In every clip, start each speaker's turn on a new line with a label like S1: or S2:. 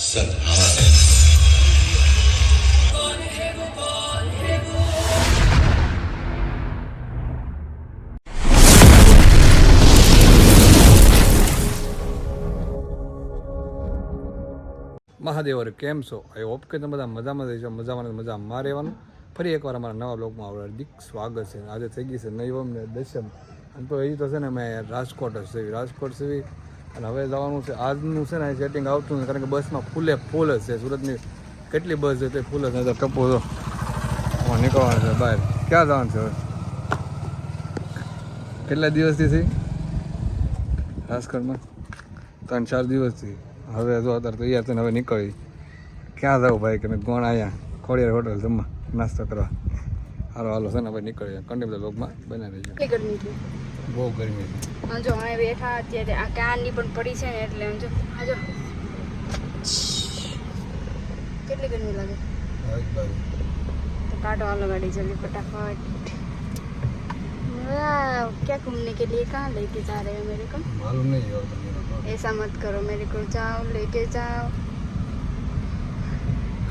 S1: સંહાર
S2: મહાદેવર કેમ છો? I hope કે તમે બધા મજામાં રહીશો મજામાં મજામાં રહેવાનું. ફરી એકવાર અમારા નવા બ્લોગમાં આવડે હાર્દિક સ્વાગત છે. આજે થઈ ગઈ છે નૈવમ ને દશમ અને તો હજી તો છે ને મેં રાજકોટ જ સેવી રાજકોટ છે અને હવે જવાનું છે, આજનું છે ને સેટિંગ આવતું નથી, કારણ કે બસમાં ફૂલે ફૂલ જ છે. સુરતની કેટલી બસ છે તે ફૂલ જ નહીં તો ટપો તો નીકળવાનું છે બહાર. ક્યાં જવાનું છે હવે? કેટલા દિવસથી છે? રાજકોટમાં ત્રણ ચાર દિવસથી. હવે જો અત્યારે તૈયાર થઈને હવે નીકળી. ક્યાં જાવ ભાઈ? કે મેં કોણ આવ્યા ખોડિયાર હોટલ જમવા, નાસ્તો કરવા. હાલો હાલો, છે ને ભાઈ નીકળીએ કંડી બધા
S3: લોકમાં બનાવી છે?
S2: બહુ ગરમી છે
S3: હા જો અમે બેઠા અત્યારે આ કારની પણ પડી છે ને એટલે આમ જો આ જો કેટલી ગરમી લાગે તો काटो वाला गाड़ी जल्दी फटाफट वाह, क्या घूमने के लिए कहाँ लेके जा रहे हो मेरे को
S2: માલુમ નહીં આવ્યો તમને
S3: ऐसा मत करो मेरे को जाओ लेके जाओ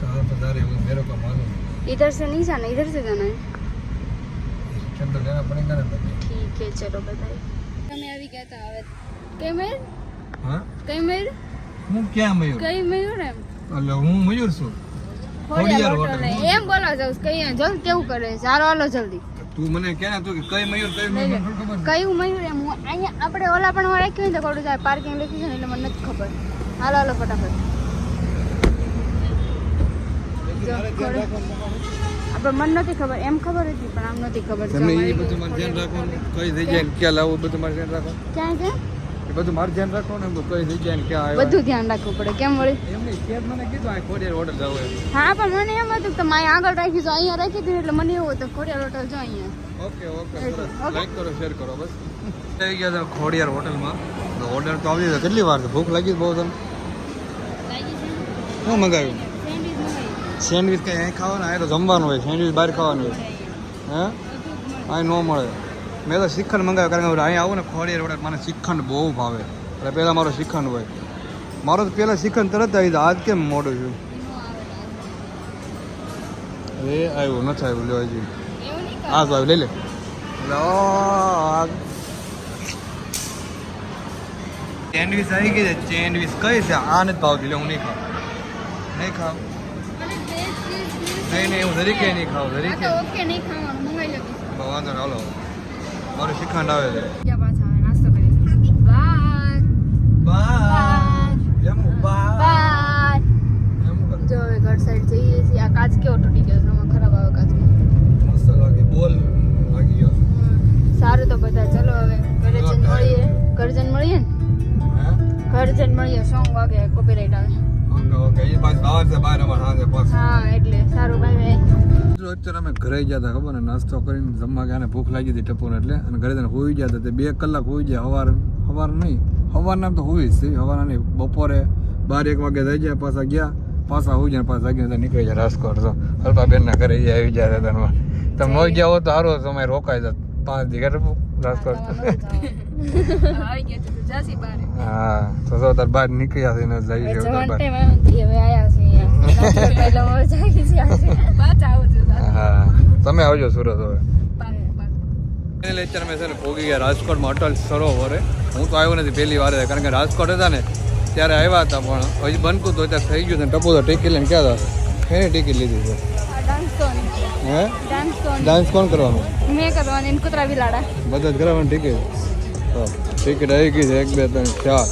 S2: कहाँ बता रहे हो मेरे को मालूम नहीं
S3: इधर से नहीं जाना इधर से जाना है
S2: स्टेशन तो जाना पड़ेगा ना
S3: રાખીએ ચલો બધાય. તમે આવી ગયા તા હવે. કઈ મયુર
S2: હા?
S3: કઈ મયુર
S2: હું ક્યાં મયુર
S3: કઈ મયુર એમ?
S2: એટલે હું મયુર છું.
S3: એમ બોલો જાઉં કઈ જલ્દી કેવું કરે? ચાલો હાલો જલ્દી.
S2: તું મને કે તું કે કઈ મયુર કઈ મયુર
S3: કયું મયુર એમ? હું અહીંયા આપણે ઓલા પણ રાખ્યું ને તો જાય પાર્કિંગ લખ્યું છે એટલે મને નથી ખબર. હાલો હાલો ફટાફટ. આપણે મને નથી ખબર એમ ખબર હતી પણ આમ નથી ખબર
S2: તમે એ બધું મારે ધ્યાન રાખવાનું કઈ ને ક્યાં લાવવું બધું મારે ધ્યાન રાખવાનું.
S3: ક્યાં
S2: એ બધું મારે ધ્યાન રાખવાનું ને કઈ ને ક્યાં આવ્યા.
S3: બધું ધ્યાન રાખવું પડે કેમ વળી?
S2: એમ નહીં મને કીધું આ ખોડિયાર હોટલ જવું
S3: હા પણ મને એમ હતું કે મારે આગળ રાખી જો અહીંયા રાખી હતી એટલે મને એવું હતું ખોડિયાર હોટલ જો અહીંયા.
S2: ઓકે ઓકે લાઈક કરો શેર કરો બસ. થઈ ગયા હતા ખોડિયાર હોટલમાં તો ઓર્ડર તો આવી ગયો કેટલી વાર છે? ભૂખ લાગી બહુ તમને? શું મંગાવ્યું? સેન્ડવિચ કંઈ અહીં ખાવાનું? અહીં તો જમવાનું હોય સેન્ડવિચ બહાર ખાવાનું હોય. હે? અહીં ન મળે. મેં તો શ્રીખંડ મંગાવ્યો કારણ કે અહીં આવું ને ખોડી રોડે મને શ્રીખંડ બહુ ભાવે. એટલે પહેલાં મારો શ્રીખંડ હોય. મારો તો પહેલાં શ્રીખંડ તરત આવી આજ કેમ મોડું છું? એ આવ્યું નથી આવ્યું. લ્યો હજી. આ તો આવ્યું. લઈ લે. સેન્ડવિચ આવી ગઈ છે. સેન્ડવિચ કઈ છે? આ નથી ભાવતી. લે હું નહીં ખાઉં. નહીં ખાવ નહીં નહીં હું તરીકે નહીં ખાવ તરીકે
S3: ઓકે નહીં ખાવાનું મંગાઈ લેતું
S2: વાંધો ને હાલો. મારું શિખંડ આવે છે.
S3: ક્યાં પાછા નાસ્તો કરી બાય
S2: બાય એમ બાય
S3: બાય
S2: એમ કરે.
S3: જો હવે ઘર સાઈડ જઈએ છીએ. આ કાચ કેવો તૂટી ગયો છે? ખરાબ આવે કાચ.
S2: મસ્ત લાગે બોલ લાગી ગયો.
S3: સારું તો બધા. ચલો હવે ઘરે મળીએ. ઘર મળીએ ને?
S2: હે?
S3: મળીએ. સોંગ વાગે કોપીરાઈટ આવે.
S2: ઓકે ઓકે એ પાછું બહાર છે બહાર અમારે સાંજે પાછું.
S3: હા એટલે સારું બાય બાય.
S2: અત્યારે અમે ઘરે ગયા હતા ખબર ને? નાસ્તો કરીને જમવા ગયા ને ભૂખ લાગી હતી ટપુને એટલે અને ઘરે જઈને હોઈ ગયા હતા. તે બે કલાક હોઈ ગયા સવાર સવાર નહીં. સવારના તો હોવી જ છે સવારના નહીં. બપોરે બાર એક વાગે થઈ ગયા પાછા ગયા. પાછા હોઈ જાય પાછા ગયા નીકળી જાય રાજકોટ. તો હલપા બેનના ઘરે જાય આવી જાય તમે હોઈ ગયા હો તો સારો સમય રોકાઈ જાત. પાંચ દી ઘરે રાજકોટ
S3: આવી ગયા જાસી બારે
S2: હા તો તો તાર બહાર નીકળ્યા છે ને જઈ છે હા તમે આવજો સુરત હવે અત્યારે અમે છે ને પોગી ગયા રાજકોટમાં અટલ સરોવરે હું તો આવ્યો નથી પહેલી વાર કારણ કે રાજકોટ હતા ને ત્યારે આવ્યા હતા પણ હજી બનકું તો અત્યારે થઈ ગયું છે ટપુ તો ટિકિટ લઈને ક્યાં હતા એની ટિકિટ લીધી છે હે?
S3: ડાન્સ
S2: કોણ? કરવાનું?
S3: મેં કરવાની ને કૂતરા બિલાડા.
S2: બધા જ ઠીક છે તો ટિકિટ આવી ગઈ છે એક બે ત્રણ ચાર.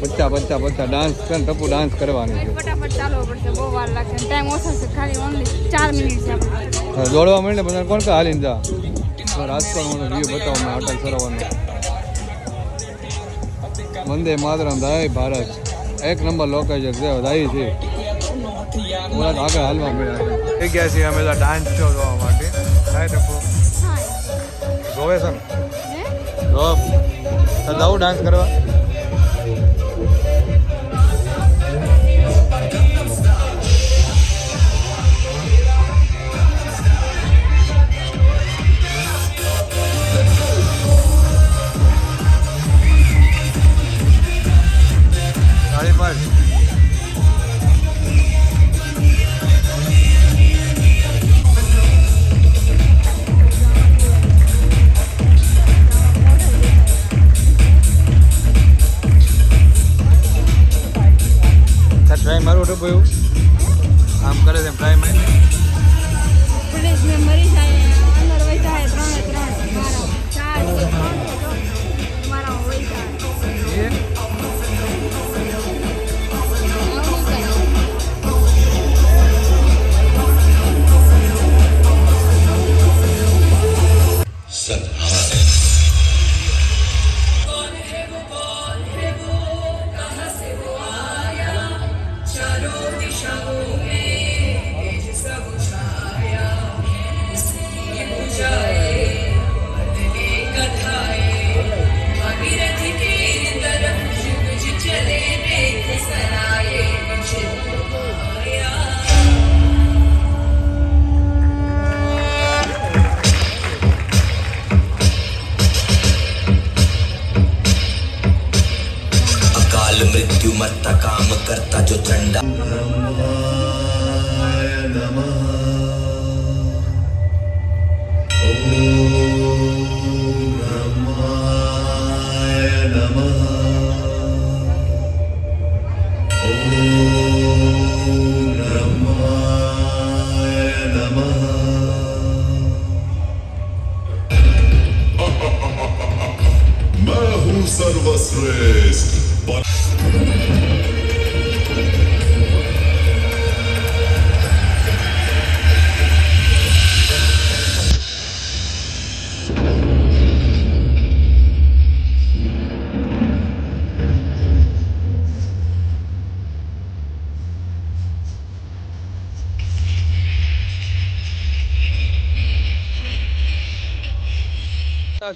S2: પચા પચા પચા ડાન્સ કરે ટપુ ડાન્સ કરવાની છે.
S3: ફટાફટ ચાલવો પડશે બહુ વાર લાગશે. ટાઈમ ઓછો છે ખાલી ઓનલી ચાર મિનિટ છે
S2: દોડવા મળીને બધા કોણ કે હાલીને જા? રાજકોટનો વ્યૂ બતાવો મેં હોટલ સરોવરનો વંદે માતરમ ભાઈ ભારત. એક નંબર લોકેશન છે વધારી છે. તો આગળ હાલવા મળ્યા થઈ ગયા છીએ અમે ડાન્સ શો જોવા માટે. થાય ટપુ જોવે છે ને? જો. જાઉં ડાન્સ કરવા. ટ્રાય મારું ડબ્બો એવું. આમ કરે છે ટ્રાય મારી.
S3: પોલીસ ને મરી જાય અંદર જાય ત્રણે ત્રણ. ચાર
S4: मैं हूँ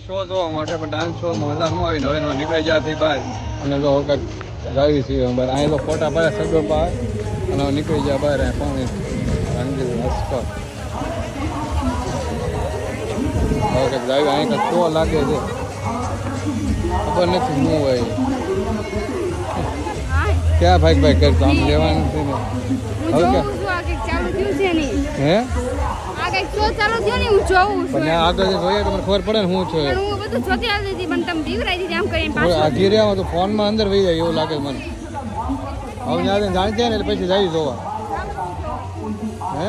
S2: શો જોવા માટે પણ ડાન્સ શો મજા આવીને હવે નીકળી જાય થઈ બહાર અને જો કંઈક જાવી છીએ બહાર અહીં તો ફોટા પાડે સગો બહાર અને નીકળી જાય બહાર પાણી. રંગીન રસ્તો વખત જાવી અહીં કંઈક શો લાગે છે. ખબર નથી શું હોય. ક્યાં ભાઈ ભાઈ કરતો? આમ લેવાનું છે ને. હવે
S3: જોઉં
S2: કે
S3: છું આ કંઈક ચાલુ થયું છે નહીં
S2: હે? પણ આગળ જોઈએ તો મને ખબર પડે ને શું છે
S3: હું બધું જોતી આવી હતી પણ તમે બીવરાઈ દીધી આમ કરીને પાછું.
S2: આ ઘેરિયામાં તો ફોનમાં અંદર વહી જાય એવું લાગે મને. હવે ત્યાં જાણી જાય ને એટલે પછી જાય જોવા. હે?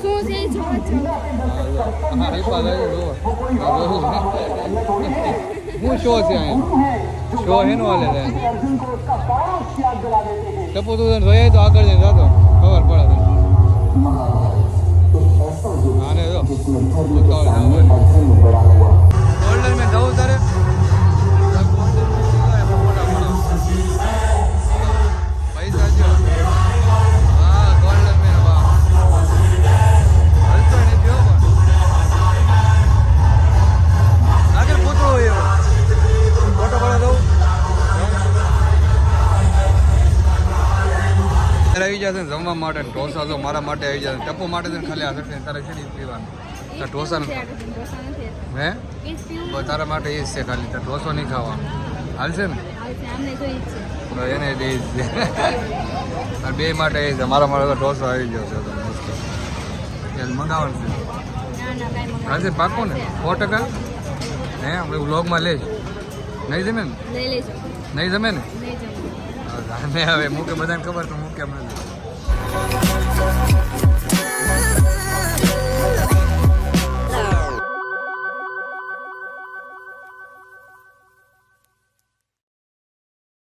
S3: શું છે જોવા જ જાઉં.
S2: હા શું છે અહીંયા? શો એનો હાલે છે? ટપુ તો આગળ જઈને જતો ખબર પડે ફોટો પાડો દઉં ત્યારે આવી જશે જમવા માટે ઢોસા તો મારા માટે આવી જશે ટપો માટે ખાલી આ સટકે તારે છે પીવાનું? તારે ઢોસા હે? તારા માટે એ જ છે ખાલી તો ઢોસો નહીં ખાવાનો હાલશે ને?
S3: તો
S2: એને જ છે. બે માટે એ છે. મારા માટે તો ઢોસો આવી ગયો છે તો મંગાવવાનું છે. આજે પાકો ને? સો ટકા? હે આપણે વ્લોગમાં લઈશ. નહીં જમે ને? નહીં જમે ને? મેં હવે મૂકે બધાને ખબર તો મૂકે એમ નથી